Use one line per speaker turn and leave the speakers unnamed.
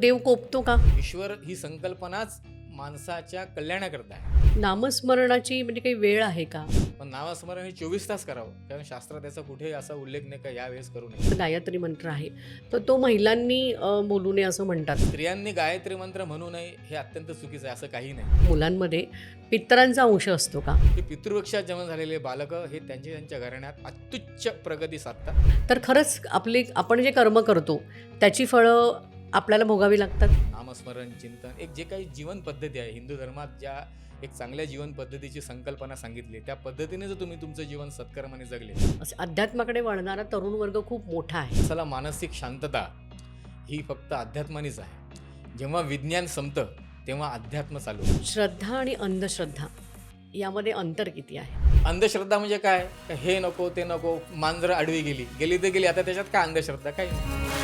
देव कोपतो का?
ईश्वर ही संकल्पनाच माणसाच्या कल्याणाकरता आहे.
नामस्मरणाची म्हणजे काही वेळ आहे का?
पण नामस्मरण हे चोवीस तास करावं. कारण शास्त्रात त्याचा कुठेही असा उल्लेख नाही का यावेळेस करू नये.
गायत्री मंत्र आहे. तर तो महिलांनी अ, बोलू नये असं म्हणतात.
स्त्रियांनी गायत्री मंत्र म्हणू नये हे अत्यंत चुकीचं आहे असं काही नाही.
मुलांमध्ये पितरांचा अंश असतो का?
हे पितृवृक्षात जन्म झालेले बालकं हे त्यांच्या त्यांच्या घराण्यात अत्युच्च प्रगती साधतात.
तर खरंच आपली आपण जे कर्म करतो त्याची फळं आपल्याला भोगावी लागतात.
नामस्मरण चिंतन एक जे काही जीवन पद्धती आहे हिंदू धर्मात ज्या एक चांगल्या जीवन पद्धतीची संकल्पना सांगितली त्या पद्धतीने जर तुम्ही तुमचं जीवन सत्कर्माने जगले.
असं अध्यात्माकडे वळणारा तरुण वर्ग खूप मोठा आहे.
चला मानसिक शांतता ही फक्त अध्यात्मानीच आहे. जेव्हा विज्ञान संपतं तेव्हा अध्यात्म चालू.
श्रद्धा आणि अंधश्रद्धा यामध्ये अंतर किती आहे?
अंधश्रद्धा म्हणजे काय? हे नको ते नको मांजरं आडवी गेली. गेली तर गेली आता त्याच्यात काय अंधश्रद्धा? काही नाही.